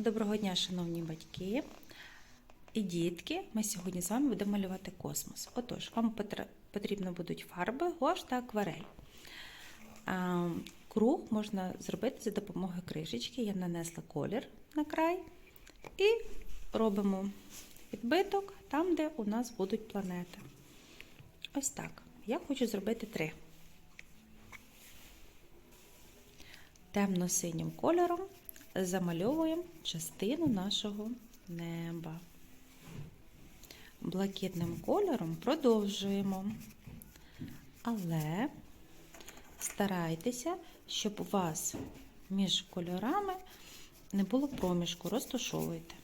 Доброго дня, шановні батьки і дітки. Ми сьогодні з вами будемо малювати космос. Отож, вам потрібно будуть фарби, гуаш та акварель. Круг можна зробити за допомогою кришечки. Я нанесла колір на край і робимо відбиток там, де у нас будуть планети. Ось так. Я хочу зробити три. Темно-синім кольором замальовуємо частину нашого неба. Блакитним кольором продовжуємо. Але старайтеся, щоб у вас між кольорами не було проміжку, розташовуйте.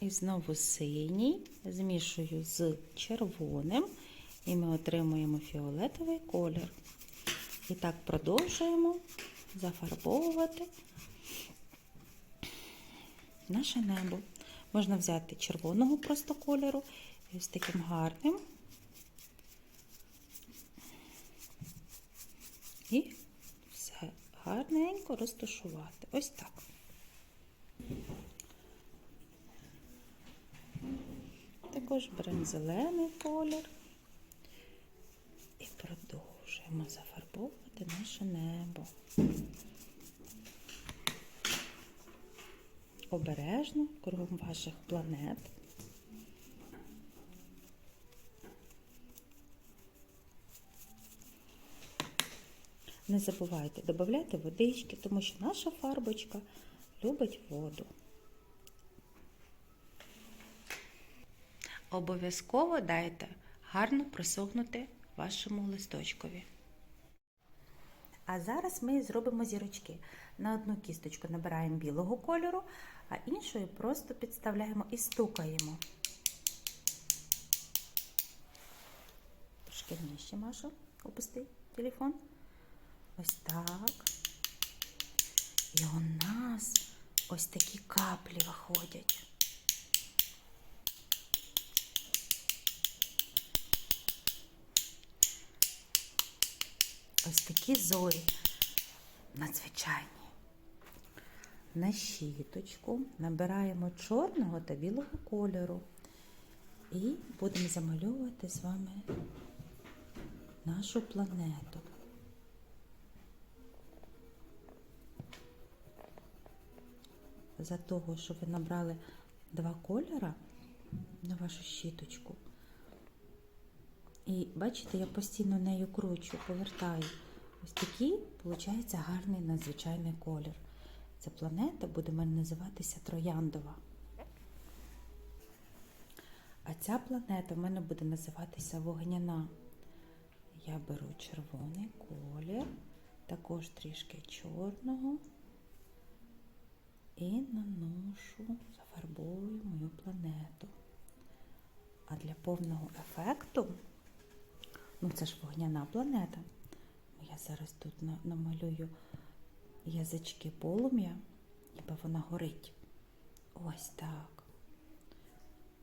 І знову синій змішую з червоним, і ми отримуємо фіолетовий колір. І так продовжуємо зафарбовувати наше небо. Можна взяти червоного просто кольору ось таким гарним. І все гарненько розташувати. Ось так. Також беремо зелений колір і продовжуємо зафарбовувати наше небо. Обережно кругом ваших планет. Не забувайте додавати водички, тому що наша фарбочка любить воду. Обов'язково дайте гарно просохнути вашому листочкові. А зараз ми зробимо зірочки. На одну кісточку набираємо білого кольору, а іншою просто підставляємо і стукаємо. Трошки нижче, Маша, опусти телефон. Ось так. І у нас ось такі каплі виходять. Ось такі зорі надзвичайні. На щіточку набираємо чорного та білого кольору і будемо замальовувати з вами нашу планету. За того, що ви набрали два кольора на вашу щіточку. І бачите, я постійно нею кручу, повертаю. Ось такий, виходить, гарний надзвичайний колір. Ця планета буде в мене називатися Трояндова. А ця планета в мене буде називатися Вогняна. Я беру червоний колір, також трішки чорного і наношу, зафарбовую мою планету. А для повного ефекту, ну це ж вогняна планета, я зараз тут намалюю язички полум'я, ніби вона горить. Ось так.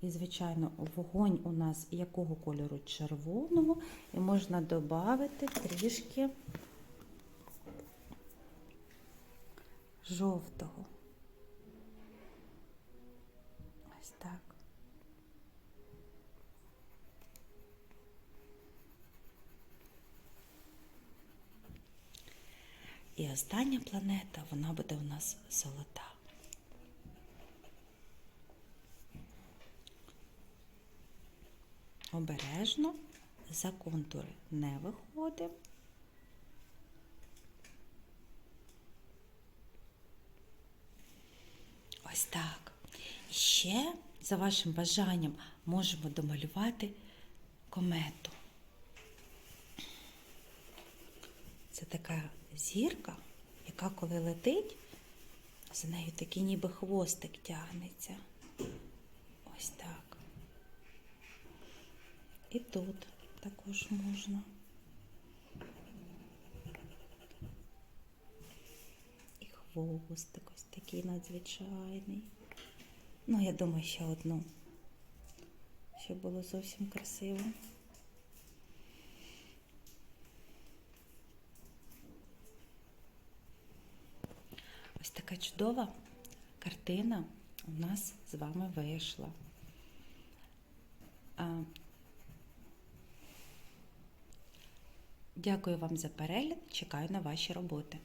І, звичайно, вогонь у нас якого кольору? Червоного, і можна додати трішки жовтого. Ось так. І остання планета, вона буде у нас золота. Обережно за контури не виходимо. Ось так. І ще, за вашим бажанням, можемо домалювати комету. Це така зірка, яка коли летить, за нею такий ніби хвостик тягнеться. Ось так. І тут також можна. І хвостик ось такий надзвичайний. Ну, я думаю, ще одну, щоб було зовсім красиво. Ось така чудова картина у нас з вами вийшла. Дякую вам за перегляд. Чекаю на ваші роботи.